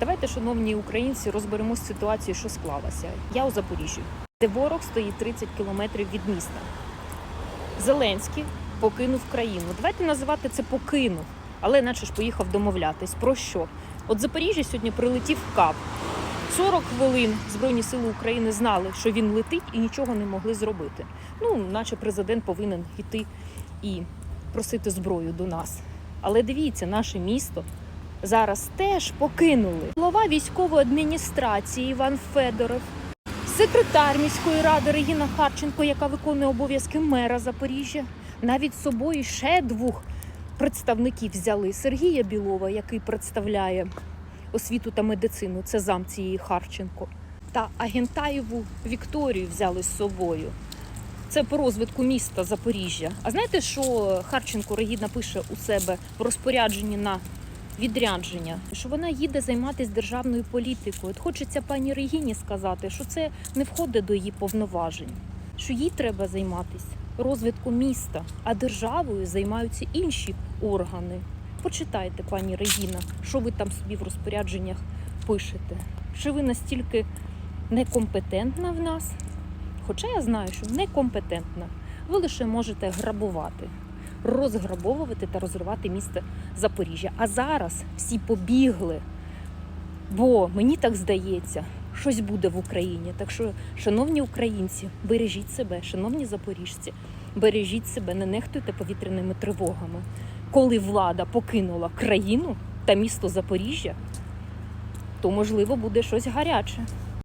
Давайте, шановні українці, розберемось з ситуацією, що склалася. Я у Запоріжжі, де ворог стоїть 30 кілометрів від міста. Зеленський покинув країну. Давайте називати це покинув, але наче ж поїхав домовлятись. Про що? От Запоріжжя сьогодні прилетів кап. 40 хвилин Збройні сили України знали, що він летить і нічого не могли зробити. Ну, наче президент повинен йти і просити зброю до нас. Але дивіться, наше місто зараз теж покинули. Голова військової адміністрації Іван Федоров, секретар міської ради Регіна Харченко, яка виконує обов'язки мера Запоріжжя, навіть з собою ще двох представників взяли Сергія Білова, який представляє освіту та медицину, це зам цієї Харченко, та Агентаєву Вікторію взяли з собою. Це по розвитку міста Запоріжжя. А знаєте, що Харченко Регіна пише у себе в розпорядженні на відрядження? Що вона їде займатися державною політикою. От хочеться пані Регіні сказати, що це не входить до її повноважень, що їй треба займатися розвитком міста, а державою займаються інші органи. Почитайте, пані Регіна, що ви там собі в розпорядженнях пишете. Що ви настільки некомпетентна в нас? Хоча я знаю, що некомпетентна. Ви лише можете грабувати, розграбовувати та розривати місто Запоріжжя. А зараз всі побігли. Бо мені так здається, щось буде в Україні. Так що, шановні українці, бережіть себе, шановні запоріжці, бережіть себе, не нехтуйте повітряними тривогами. Коли влада покинула країну та місто Запоріжжя, то можливо буде щось гаряче.